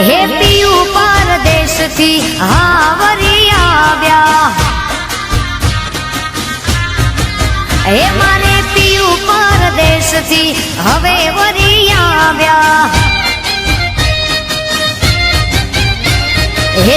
હે પિયુ પરદેશથી હાવરી આવ્યા હે મારે પિયુ પરદેશથી હવે વરી આવ્યા હે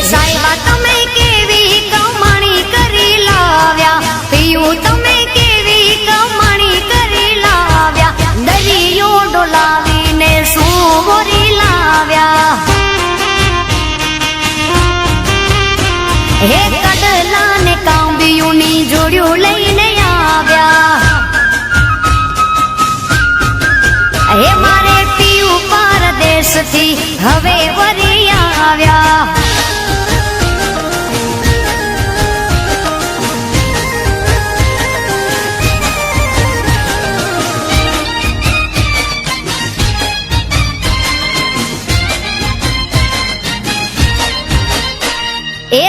હે કડલા ને જોડ્યું લઈને આવ્યા. હે મારે પિયુ પરદેશથી હવે વરી આવ્યા. એ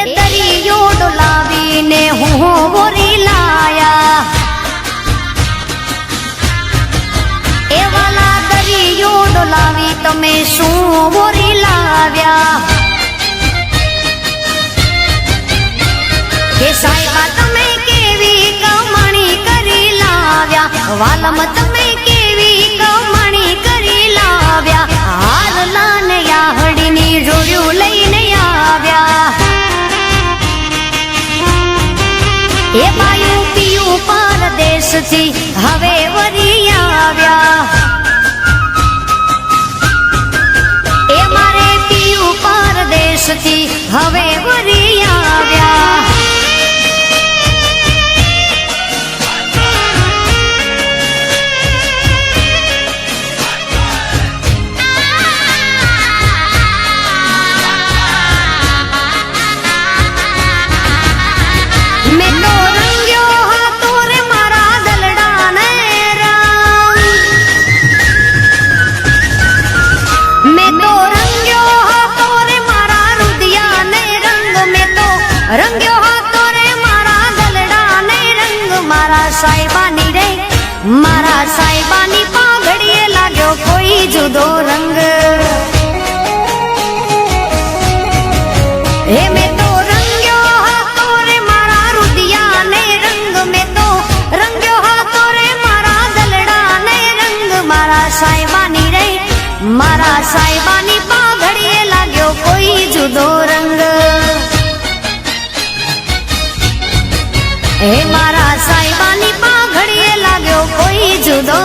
ડોલાવી તમે શું બોરી લાવ્યા? કે સાહેબા તમે કેવી કમાણી કરી લાવ્યા? વાલમ તમે કેવી કમાણી કરી લાવ્યા? હારલા લાને યાહડીની જોડ્યું લઈને આવ્યા. એ બાયુ પિયુ પરદેશથી મારા સાહેબાની રે મારા સાહેબાની પાઘડીએ લાગ્યો કોઈ જુદો રંગ. હે મેં મારા સાહેબાની પાઘડીએ લાગ્યો કોઈ જુદો રંગ. હે મારા સાહેબાની પાઘડીએ લાગ્યો કોઈ જુદો